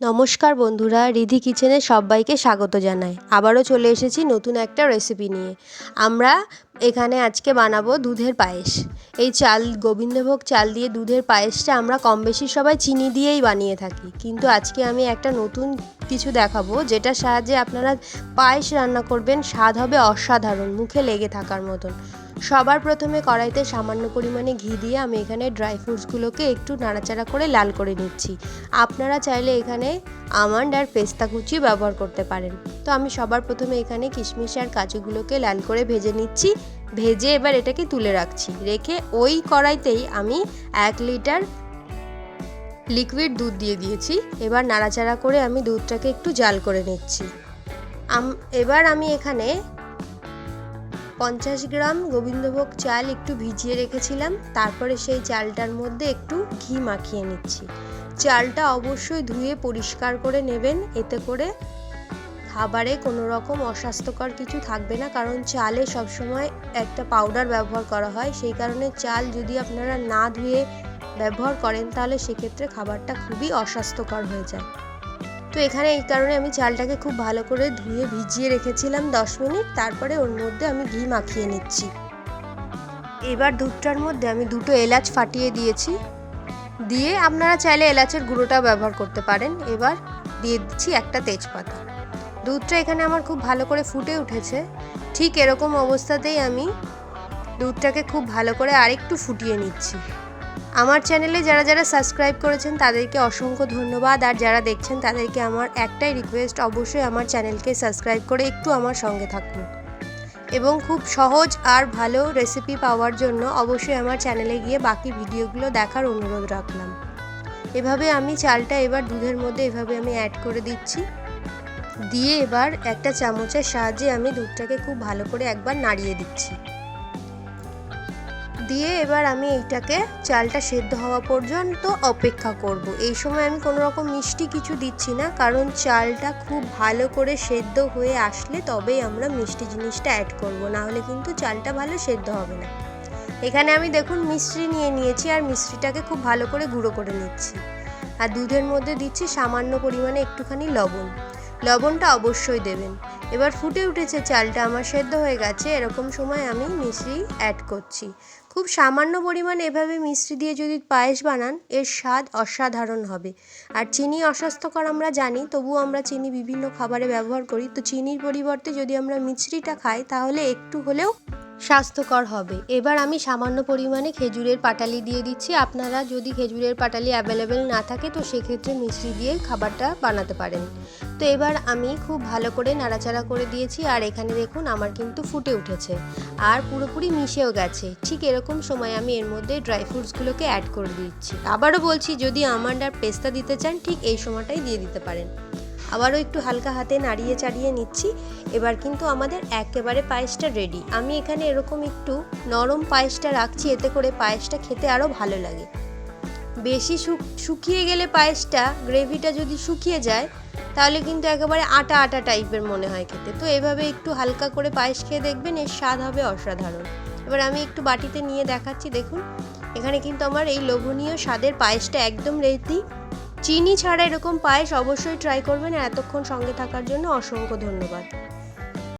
নমস্কার বন্ধুরা, রিধি কিচেনে সবাইকে স্বাগত জানাই। আবারও চলে এসেছি নতুন একটা রেসিপি নিয়ে। আমরা এখানে আজকে বানাবো দুধের পায়েস। এই চাল, গোবিন্দভোগ চাল দিয়ে দুধের পায়েসটা আমরা কম বেশি সবাই চিনি দিয়েই বানিয়ে থাকি। কিন্তু আজকে আমি একটা নতুন কিছু দেখাবো, যেটার সাহায্যে আপনারা পায়েস রান্না করবেন, স্বাদ হবে অসাধারণ, মুখে লেগে থাকার মতন। সবার প্রথমে কড়াইতে সামান্য পরিমাণে ঘি দিয়ে আমি এখানে ড্রাই ফ্রুটসগুলোকে একটু নাড়াচাড়া করে লাল করে নিচ্ছি। আপনারা চাইলে এখানে আমন্ড আর পেস্তা কুচি ব্যবহার করতে পারেন। তো আমি সবার প্রথমে এখানে কিশমিশ আর কাজুগুলোকে লাল করে ভেজে নিচ্ছি। ভেজে এবার এটাকে তুলে রাখছি। রেখে ওই কড়াইতেই আমি এক লিটার লিকুইড দুধ দিয়ে দিয়েছি। এবার নাড়াচাড়া করে আমি দুধটাকে একটু জাল করে নিচ্ছি। এবার আমি এখানে পঞ্চাশ গ্রাম গোবিন্দভোগ চাল একটু ভিজিয়ে রেখেছিলাম, তারপরে সেই চালটার মধ্যে একটু ঘি মাখিয়ে নিচ্ছি। চালটা অবশ্যই ধুয়ে পরিষ্কার করে নেবেন, এতে করে খাবারে কোনো রকম অস্বাস্থ্যকর কিছু থাকবে না, কারণ চালে সবসময় একটা পাউডার ব্যবহার করা হয়। সেই কারণে চাল যদি আপনারা না ধুয়ে ব্যবহার করেন, তাহলে সেক্ষেত্রে খাবারটা খুবই অস্বাস্থ্যকর হয়ে যায়। তো এখানে এই কারণে আমি চালটাকে খুব ভালো করে ধুয়ে ভিজিয়ে রেখেছিলাম দশ মিনিট, তারপরে ওর মধ্যে আমি ঘি মাখিয়ে নিচ্ছি। এবার দুধটার মধ্যে আমি দুটো এলাচ ফাটিয়ে দিয়েছি। দিয়ে আপনারা চাইলে এলাচের গুঁড়োটা ব্যবহার করতে পারেন। এবার দিয়ে দিচ্ছি একটা তেজপাতা। দুধটা এখানে আমার খুব ভালো করে ফুটে উঠেছে। ঠিক এরকম অবস্থাতেই আমি দুধটাকে খুব ভালো করে আরেকটু ফুটিয়ে নিচ্ছি। আমার চ্যানেলে যারা যারা সাবস্ক্রাইব করেছেন, তাদেরকে অসংখ্য ধন্যবাদ। আর যারা দেখছেন, তাদেরকে আমার একটাই রিকোয়েস্ট অবশ্যই আমার চ্যানেলকে সাবস্ক্রাইব করে একটু আমার সঙ্গে থাকুন। এবং খুব সহজ আর ভালো রেসিপি পাওয়ার জন্য অবশ্যই আমার চ্যানেলে গিয়ে বাকি ভিডিওগুলো দেখার অনুরোধ রাখলাম। এভাবে আমি চালটা এবার দুধের মধ্যে এভাবে আমি অ্যাড করে দিচ্ছি। দিয়ে এবার একটা চামচের সাহায্যে আমি দুধটাকে খুব ভালো করে একবার নাড়িয়ে দিচ্ছি। দিয়ে এবার আমি এইটাকে চালটা সেদ্ধ হওয়া পর্যন্ত অপেক্ষা করব। এই সময় আমি কোনো রকম মিষ্টি কিছু দিচ্ছি না, কারণ চালটা খুব ভালো করে সেদ্ধ হয়ে আসলে তবেই আমরা মিষ্টি জিনিসটা অ্যাড করব না হলে কিন্তু চালটা ভালো সেদ্ধ হবে না। এখানে আমি দেখুন মিষ্টি নিয়ে নিয়েছি আর মিষ্টিটাকে খুব ভালো করে গুঁড়ো করে নিচ্ছি। আর দুধের মধ্যে দিচ্ছি সামান্য পরিমাণে একটুখানি লবণ। লবণটা অবশ্যই দেবেন। এবার ফুটে উঠেছে চালটা, আমার সেদ্ধ হয়ে গেছে, এরকম সময় আমি মিশ্রি অ্যাড করছি। খুব সামান্য পরিমাণে এভাবে মিশ্রি দিয়ে যদি পায়েস বানান, এর স্বাদ অসাধারণ হবে। আর চিনি অস্বাস্থ্যকর আমরা জানি, তবুও আমরা চিনি বিভিন্ন খাবারে ব্যবহার করি। তো চিনির পরিবর্তে যদি আমরা মিশ্রিটা খাই, তাহলে একটু হলেও স্বাস্থ্যকর হবে। এবার আমি সামান্য পরিমাণে খেজুরের পাটালি দিয়ে দিচ্ছি। আপনারা যদি খেজুরের পাটালি অ্যাভেলেবেল না থাকে, তো সেক্ষেত্রে মিষ্টি দিয়ে খাবারটা বানাতে পারেন। তো এবার আমি খুব ভালো করে নাড়াচাড়া করে দিয়েছি আর এখানে দেখুন আমার কিন্তু ফুটে উঠেছে আর পুরোপুরি মিশেও গেছে। ঠিক এরকম সময় আমি এর মধ্যে ড্রাই ফ্রুটসগুলোকে অ্যাড করে দিচ্ছি। আবারও বলছি, যদি আমান্ড আর পেস্তা দিতে চান, ঠিক এই সময়টাই দিয়ে দিতে পারেন। আবারও একটু হালকা হাতে নাড়িয়ে চাড়িয়ে নিচ্ছি। এবার কিন্তু আমাদের একেবারে পায়েসটা রেডি আমি এখানে এরকম একটু নরম পায়েসটা রাখছি, এতে করে পায়েসটা খেতে আরও ভালো লাগে। বেশি শুকিয়ে গেলে পায়েসটা, গ্রেভিটা যদি শুকিয়ে যায়, তাহলে কিন্তু একেবারে আটা আটা টাইপের মনে হয় খেতে। তো এভাবে একটু হালকা করে পায়েস খেয়ে দেখবেন, এর স্বাদ হবে অসাধারণ। এবার আমি একটু বাটিতে নিয়ে দেখাচ্ছি, দেখুন। এখানে কিন্তু আমার এই লোভনীয় স্বাদের পায়েসটা একদম রেডি চিনি ছাড়া এরকম পায়েস অবশ্যই ট্রাই করবেন। আর এতক্ষণ সঙ্গে থাকার জন্য অসংখ্য ধন্যবাদ।